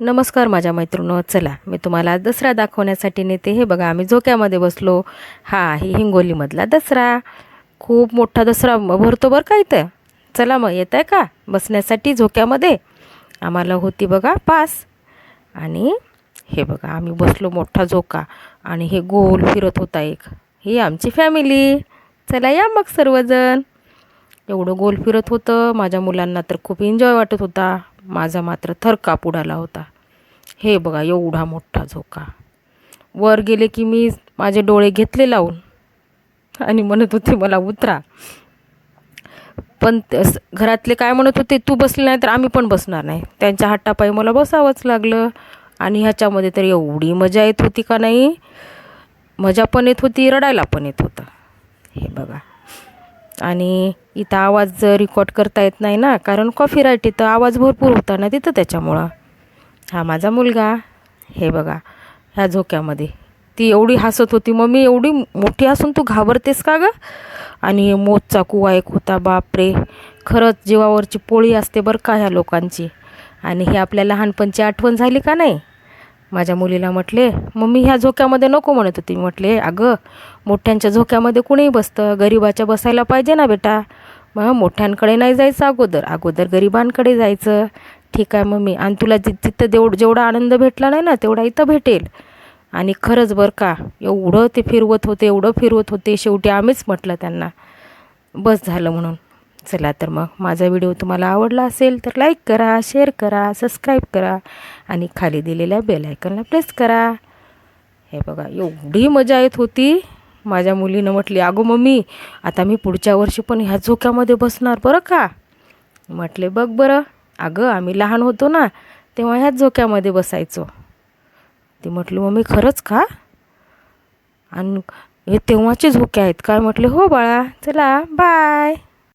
नमस्कार माझ्या मैत्रिणो चला मी तुम्हाला दसरा दाखवण्यासाठी नेते. हे बघा आम्ही झोक्यामध्ये बसलो. हा आहे हिंगोलीमधला दसरा. खूप मोठा दसरा भरतो बरं का इथं. चला मग येत आहे का? बसण्यासाठी झोक्यामध्ये. आम्हाला होती बघा पास. आणि हे बघा आम्ही बसलो मोठा झोका. आणि हे गोल फिरत होता एक. ही आमची फॅमिली चला या मग सर्वजण. एवढं गोल फिरत होतं. माझ्या मुलांना तर खूप एन्जॉय वाटत होता. माझा मात्र थरकाप उडाला होता. हे बघा एवढा मोठा झोका. वर गेले की मी माझे डोळे घेतले लावून. आणि म्हणत होते मला उतरा. पण घरातले काय म्हणत होते तू बसले नाही तर आम्ही पण बसणार नाही. त्यांच्या हट्टापायी मला बसावंच लागलं. आणि ह्याच्यामध्ये तर एवढी मजा येत होती का नाही? मजा पण येत होती रडायला पण येत होतं. हे बघा. आणि इथं आवाज रेकॉर्ड करता येत नाही ना कारण कॉपीराईट इथं आवाज भरपूर होता ना तिथं त्याच्यामुळं. हा माझा मुलगा हे बघा ह्या झोक्यामध्ये. ती एवढी हसत होती मम्मी एवढी मोठी असून तू घाबरतेस का गं? आणि मोजचा कुवा एक होता बापरे. खरंच जीवावरची पोळी असते बरं का ह्या लोकांची. आणि हे आपल्या लहानपणची आठवण झाली का नाही? माझ्या मुलीला म्हटले मम्मी ह्या झोक्यामध्ये नको म्हणत होती. म्हटले अगं मोठ्यांच्या झोक्यामध्ये कुणीही बसतं? गरिबाच्या बसायला पाहिजे ना बेटा. मग मोठ्यांकडे नाही जायचं अगोदर. अगोदर गरिबांकडे जायचं. ठीक आहे मम्मी. आणि तुला जि तिथं जेवढ जेवढा आनंद भेटला नाही ना तेवढा इथं भेटेल. आणि खरंच बरं का एवढं ते फिरवत होते एवढं फिरवत होते. शेवटी आम्हीच म्हटलं त्यांना. बस झालं म्हणून. चला तर मग माझा व्हिडिओ तुम्हाला आवडला असेल तर लाईक करा शेअर करा सबस्क्राईब करा आणि खाली दिलेल्या बेल आयकनला प्रेस करा. हे बघा एवढी मजा येत होती. माझ्या मुलीनं म्हटली अगो मम्मी आता मी पुढच्या वर्षी पण ह्या झोक्यामध्ये बसणार बरं का? म्हटले बघ बरं. अगं आम्ही लहान होतो ना तेव्हा ह्याच झोक्यामध्ये बसायचो. ती म्हटली मम्मी खरंच का? आणि हे तेव्हाचे झोके आहेत. काय म्हटले हो बाळा चला बाय.